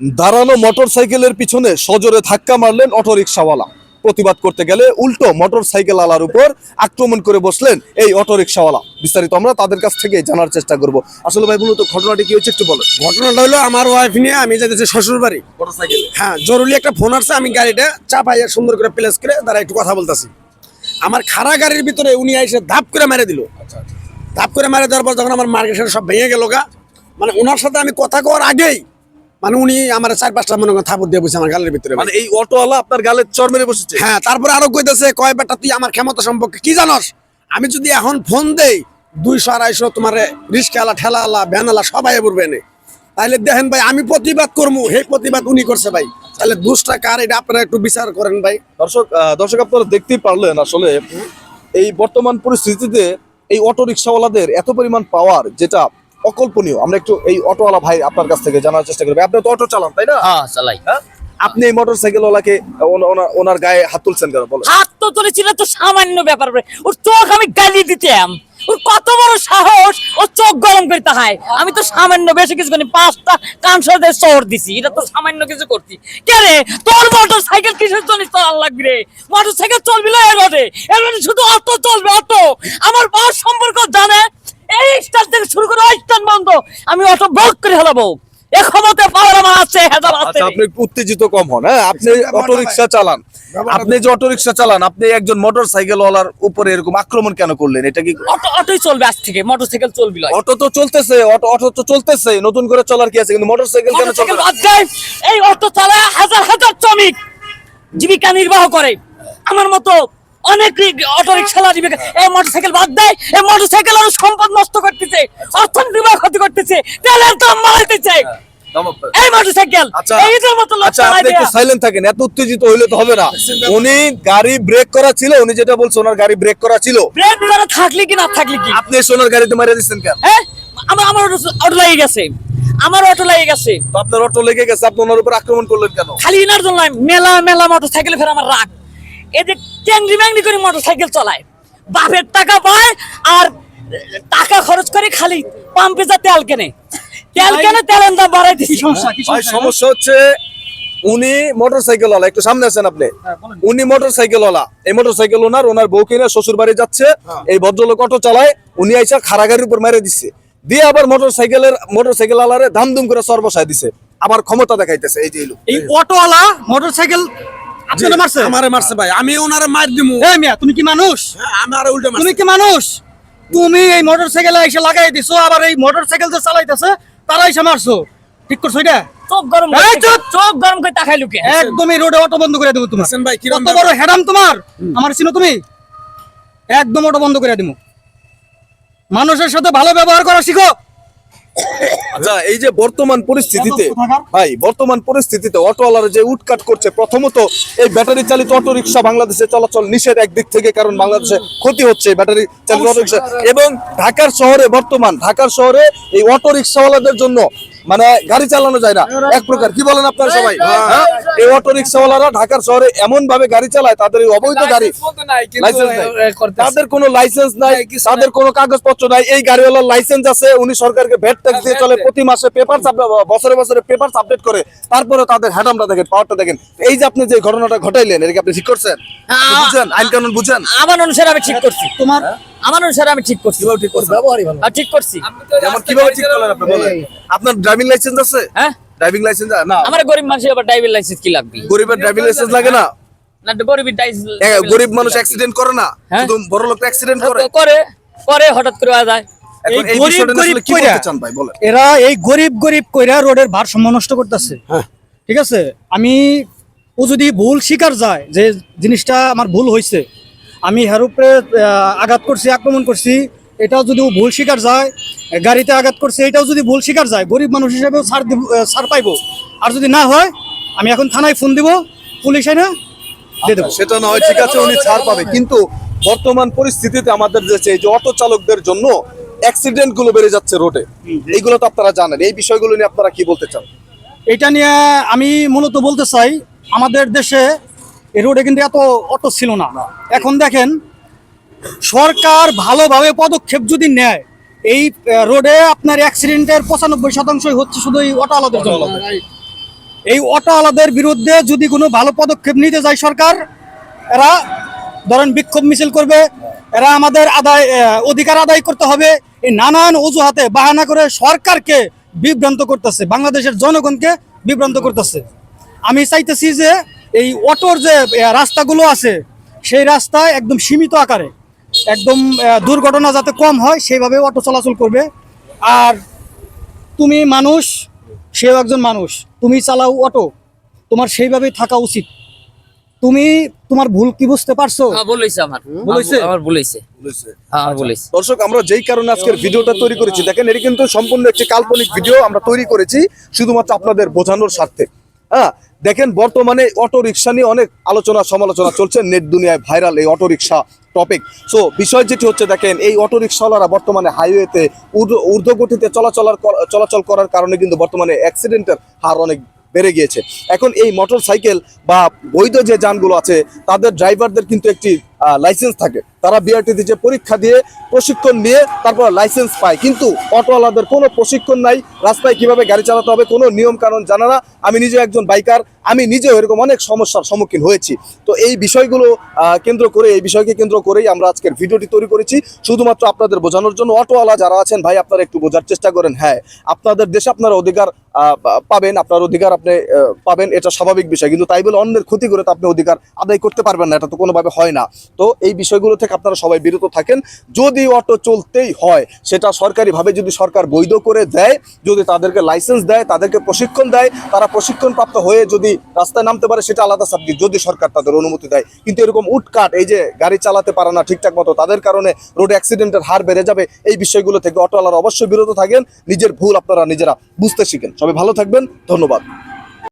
দাঁড়ানো মোটর সাইকেলের পিছনে সজোরে ধাক্কা মারলেন অটো রিক্সাওয়ালা প্রতিবাদ করতে গেলে উল্টো মোটর সাইকেল আলার উপর আক্রমণ করে বসলেন এই অটো রিক্সাওয়ালা বিস্তারিত আমরা তাদের কাছ থেকে জানার চেষ্টা করব। আসলে ভাই মূলত ঘটনাটি কি হয়েছে একটু বলেন। ঘটনাটা হলো আমার ওয়াইফ নিয়ে আমি যাইতেছি শ্বশুর বাড়ি মোটর সাইকেল হ্যাঁ জরুরি একটা ফোন আসছে আমি গাড়িটা চাপাইয়া সুন্দর করে প্লেস করে তারা একটু কথা বলতেছি। আমার খাড়া গাড়ির ভিতরে উনি এসে ধাপ করে মেরে দিল। ধাপ করে মেরে দেওয়ার পর যখন আমার মার্কেটের সব ভেঙে গেল গা মানে ওনার সাথে আমি কথা কওয়ার আগেই মানে উনি আমার চার পাঁচটা মনে করেন থাপড় দিয়ে বসে আমার গালের ভিতরে মানে এই অটোওয়ালা আপনার গালে চর মেরে বসেছে? হ্যাঁ তারপরে আরও কইতেছে কয় বেটা তুই আমার ক্ষমতা সম্পর্কে কি জানস? আমি যদি এখন ফোন দেই দুইশো আড়াইশো তোমার রিক্সাওয়ালা ঠেলাওয়ালা ভ্যানওয়ালা সবাই পড়বে নে তাহলে দেখেন ভাই আমি প্রতিবাদ করব হে প্রতিবাদ উনি করছে ভাই। তাহলে দুষ্টা কার এটা আপনারা একটু বিচার করেন ভাই। দর্শক দর্শক আপনারা দেখতেই পারলেন আসলে এই বর্তমান পরিস্থিতিতে এই অটো রিক্সাওয়ালাদের এত পরিমাণ পাওয়ার যেটা অকল্পনীয়। আমরা একটু এই অটোওয়ালা ভাই আপনার কাছ থেকে জানার চেষ্টা করব। আপনি তো অটো চালান তাই না? হ্যাঁ চালাই। হ্যাঁ? আপনি এই মোটর সাইকেলওয়ালাকে ওনা- ওনা- ওনার গায়ে হাত তুলছেন কেন বলো হাত তো তুলেছিল তো সামান্য ব্যাপার। ওর চোখ আমি গালি দিতাম। ওর কত বড় সাহস ও চোখ গরম করতে হয় আমি তো সামান্য বেশি কিছু করি পাঁচটা কানসারদের শহর দিছি। এটা তো সামান্য কিছু করছি। কে রে? তোর মোটর সাইকেল কিসের জন্য চালান লাগবে রে? মোটর সাইকেল চলবি না এর রোডে এর শুধু অটো চলবে অটো। আমার বাস সম্পর্ক জানে এই স্টার থেকে শুরু করে ওই স্টার বন্ধ আমি অটো ব্লক করে হেলাবো। এ ক্ষমতা পাওয়ার আমার আছে হেজাব আছে। আচ্ছা আপনি উত্তেজিত কম হন হ্যাঁ? আপনি ব্যাপারটা অটো রিক্সা চালান। আপনি যে অটো রিক্সা চালান আপনি একজন মোটর সাইকেলওয়ালার উপরে এরকম আক্রমণ কেন করলেন? এটা কি অটো অটোই চলবে আজ থেকে মোটর সাইকেল চলবি লয়। অটো তো চলতেছে অটো অটো তো চলতেছে নতুন করে চলার কি আছে? কিন্তু মোটর সাইকেল কেন চলবে? মোটরসাইকেল এই অটো চালায় হাজার হাজার শ্রমিক জীবিকা নির্বাহ করে। আমার মতো অনেক রিক্সাওয়ালা জীবিকা এই মোটরসাইকেল বাদ দেয় এই মোটরসাইকেল আরও সম্পদ নষ্ট করতেছে অর্থনৈতিক ক্ষতি করতেছে তেলের দাম বাড়াইতেছে এই মোটরসাইকেল আচ্ছা মতো আচ্ছা আপনি একটু সাইলেন্ট থাকেন এত উত্তেজিত হইলে তো হবে না। উনি গাড়ি ব্রেক করা ছিল উনি যেটা বলছে ওনার গাড়ি ব্রেক করা ছিল। ব্রেক করা থাকলে কি না থাকলে কি? আপনি এসে ওনার গাড়িতে মারিয়ে দিচ্ছেন কেন? হ্যাঁ আমার আমার অটো- লেগে গেছে। আমার অটো লেগে গেছে। আপনার অটো লেগে গেছে আপনি ওনার উপর আক্রমণ করলেন কেন? খালি ইনার জন্য নয়, মেলা মেলা মোটরসাইকেল ফের আমার রাগ। ট্যাংরি ম্যাংরি করে মোটরসাইকেল চালায়। বাপের টাকা পায় আর টাকা খরচ করে খালি পাম্পে যা তেল কেনে। তেল কেনে তেলের দাম বাড়াই দিচ্ছি সমস্যা হচ্ছে উনি মোটরসাইকেল ওয়ালা একটু সামনে আছেন আপনি? হ্যাঁ, উনি মোটরসাইকেল ওয়ালা এই মোটরসাইকেল ওনার ওনার বউকে নিয়ে শ্বশুর বাড়ি যাচ্ছে হ্যাঁ। এই ভদ্রলোক অটো চালায় উনি আইসা খাড়া গাড়ির উপর মেরে দিচ্ছে দিয়ে আবার মোটরসাইকেলের মোটরসাইকেল ওয়ালারে ধাম ধুম করে সর বসায় দিছে। আবার ক্ষমতা দেখাইতেছে এই যে। এই অটোওয়ালা মোটরসাইকেল আপনারা মারছে। আমারে মারছে ভাই আমি ওনারে মার দিমু। এই মিয়া তুমি কি মানুষ? আমার উল্টো তুমি কি মানুষ? তুমি এই মোটরসাইকেলে এসে লাগাই দিছো আবার এই মোটরসাইকেল যে চালাইতেছে তারা এসে মারছো। ঠিক করছ এটা? চোখ গরম এই চুপ! চোখ গরম করে তাকাই লুকে। একদমই রোডে অটো বন্ধ করে দেবো তোমার। হাসান ভাই, কিরম কত? বড় হেডাম তোমার? আমার চিনো তুমি? একদম অটো বন্ধ করে দেবো। মানুষের সাথে ভালো ব্যবহার করা শিখো। আচ্ছা এই যে বর্তমান পরিস্থিতিতে ভাই বর্তমান পরিস্থিতিতে অটোওয়ালারা যে উটকাট করছে প্রথমত এই ব্যাটারি চালিত অটো রিক্সা বাংলাদেশে চলাচল নিষেধ একদিক থেকে কারণ বাংলাদেশে ক্ষতি হচ্ছে ব্যাটারি চালিত অটো রিক্সা এবং ঢাকার শহরে বর্তমান ঢাকার শহরে এই অটো রিক্সাওয়ালাদের জন্য মানে গাড়ি চালানো যায় না। এক প্রকার কি বলেন আপনারা সবাই? হ্যাঁ? এই অটো রিক্সাওয়ালারা ঢাকার শহরে এমন ভাবে গাড়ি চালায় তাদের এই অবৈধ গাড়ি লাইসেন্স নাই তাদের কোনো লাইসেন্স নাই তাদের কোনো কাগজপত্র নাই। এই গাড়িওয়ালার লাইসেন্স আছে উনি সরকারকে ভ্যাট ট্যাক্স দিয়ে চলে প্রতি মাসে পেপার বছরে বছরে পেপার আপডেট করে। তারপরে তাদের হ্যাডামটা দেখেন পাওয়ারটা দেখেন। এই যে আপনি যে ঘটনাটা ঘটাইলেন এটা কি আপনি ঠিক করছেন? বুঝছেন আইন কানুন বুঝেন। আমার অনুসারে আমি ঠিক করছি। তোমার? আমার অনুসারে আমি ঠিক করছি। কীভাবে ঠিক করছেন? আর ঠিক করছি। যেমন কীভাবে ঠিক করলেন আপনি বলেন। আপনার ড্রাইভিং লাইসেন্স আছে? হ্যাঁ? ড্রাইভিং লাইসেন্স না। আমার গরিব মানুষের আবার ড্রাইভিং লাইসেন্স কি লাগবে? গরিবের ড্রাইভিং লাইসেন্স লাগে না? না গরিবের গরিব মানুষ অ্যাক্সিডেন্ট করে না? হ্যাঁ? শুধু বড় লোক অ্যাক্সিডেন্ট করে? করে করে হঠাৎ করে যায়। এই গরিব গরিব কইরা। বলতে চান ভাই? বলেন। এরা এই গরিব গরিব কইরা রোডের ভারসাম্য নষ্ট করতেছে। ঠিক আছে? আমি ও যদি ভুল স্বীকার যায় যে জিনিসটা আমার ভুল হয়েছে আমি হের উপরে আহ, আঘাত করছি আক্রমণ করছি এটাও যদি ভুল শিকার যায় গাড়িতে আঘাত করছে এটাও যদি ভুল শিকার যায় গরিব মানুষ হিসেবেও ছাড় দিব ছাড় পাইবো। আর যদি না হয় আমি এখন থানায় ফোন দিব পুলিশ এনে দিয়ে দেবো। সেটা না হয় ঠিক আছে উনি ছাড় পাবে। কিন্তু বর্তমান পরিস্থিতিতে আমাদের এই যে অটো চালকদের জন্য অ্যাক্সিডেন্টগুলো বেড়ে যাচ্ছে রোডে এইগুলো তো আপনারা জানেন। এই বিষয়গুলো নিয়ে আপনারা কি বলতে চান? এটা নিয়ে আমি মূলত বলতে চাই আমাদের দেশে এই রোডে কিন্তু এত অটো ছিল না। এখন দেখেন সরকার ভালোভাবে পদক্ষেপ যদি নেয় এই রোডে আপনার অ্যাক্সিডেন্টের পঁচানব্বই শতাংশই হচ্ছে শুধু এই অটো আলাদের জন্য। এই অটোওয়ালাদের বিরুদ্ধে যদি কোনো ভালো পদক্ষেপ নিতে যায় সরকার এরা ধরেন বিক্ষোভ মিছিল করবে এরা আমাদের আদায় অধিকার আদায় করতে হবে এই নানান অজুহাতে বাহানা করে সরকারকে বিভ্রান্ত করতেছে বাংলাদেশের জনগণকে বিভ্রান্ত করতেছে। আমি চাইতেছি যে এই অটোর যে রাস্তাগুলো আছে সেই রাস্তায় একদম সীমিত আকারে একদম আহ, দুর্ঘটনা যাতে কম হয় সেইভাবে অটো চলাচল করবে। আর তুমি মানুষ সেও একজন মানুষ। তুমি চালাও অটো তোমার সেইভাবেই থাকা উচিত। তুমি তোমার ভুল কি বুঝতে পারছ? হ্যাঁ বলেছে আমার। বলেছে? আমার বলেছে হ্যাঁ আমার বলেছে দর্শক আমরা যেই কারণে আজকের ভিডিওটা তৈরি করেছি দেখেন এটি কিন্তু সম্পূর্ণ একটি কাল্পনিক ভিডিও আমরা তৈরি করেছি শুধুমাত্র আপনাদের বোঝানোর স্বার্থে। হ্যাঁ দেখেন বর্তমানে অটো রিক্সা নিয়ে অনেক আলোচনা সমালোচনা চলছে নেট দুনিয়ায় ভাইরাল এই অটো রিক্সা টপিক সো বিষয় যেটি হচ্ছে দেখেন, এই অটো রিক্সাওয়ালারা বর্তমানে হাইওয়েতে ঊর্ধ্বগতিতে চলাচল চলাচল করার কারণে কিন্তু বর্তমানে অ্যাক্সিডেন্টের হার অনেক বেড়ে গিয়েছে। এখন এই মোটর সাইকেল বা বৈধ যে যানগুলো আছে, তাদের ড্রাইভারদের কিন্তু একটি লাইসেন্স থাকে। তারা বিআরটিতে যে পরীক্ষা দিয়ে প্রশিক্ষণ নিয়ে তারপর লাইসেন্স পায়। কিন্তু অটোওয়ালাদের কোনো প্রশিক্ষণ নাই, রাস্তায় কীভাবে গাড়ি চালাতে হবে কোনো নিয়ম কানুন জানা না। আমি নিজে একজন বাইকার আমি নিজেও এরকম অনেক সমস্যার সম্মুখীন হয়েছি। তো এই বিষয়গুলো কেন্দ্র করে, এই বিষয়কে কেন্দ্র করেই আমরা আজকের ভিডিওটি তৈরি করেছি। শুধুমাত্র আপনাদের বোঝানোর জন্য অটোওয়ালা যারা আছেন, ভাই, আপনারা একটু বোঝার চেষ্টা করেন। হ্যাঁ আপনাদের দেশে আপনারা অধিকার পাবেন, আপনার অধিকার আপনি পাবেন, এটা স্বাভাবিক বিষয়। কিন্তু তাই বলে অন্যের ক্ষতি করে তো আপনি অধিকার আদায় করতে পারবেন না, এটা তো কোনোভাবে হয় না। তো এই বিষয়গুলো থেকে আপনারা সবাই বিরত থাকেন। যদি অটো চলতেই হয়, সেটা সরকারিভাবে যদি সরকার বৈধ করে দেয়, যদি তাদেরকে লাইসেন্স দেয়, তাদেরকে প্রশিক্ষণ দেয়, তারা প্রশিক্ষণপ্রাপ্ত হয়ে যদি রাস্তায় নামতে পারে, সেটা আলাদা সাবজেক্ট যদি সরকার তাদের অনুমতি দেয়। কিন্তু এরকম উটকাট, এই যে গাড়ি চালাতে পারে না ঠিকঠাক মতো, তাদের কারণে রোড অ্যাক্সিডেন্টের হার বেড়ে যাবে, এই বিষয়গুলো থেকে অটোওয়ালারা অবশ্যই বিরত থাকেন। নিজের ভুল আপনারা নিজেরা বুঝতে শিখেন। সবাই ভালো থাকবেন, ধন্যবাদ।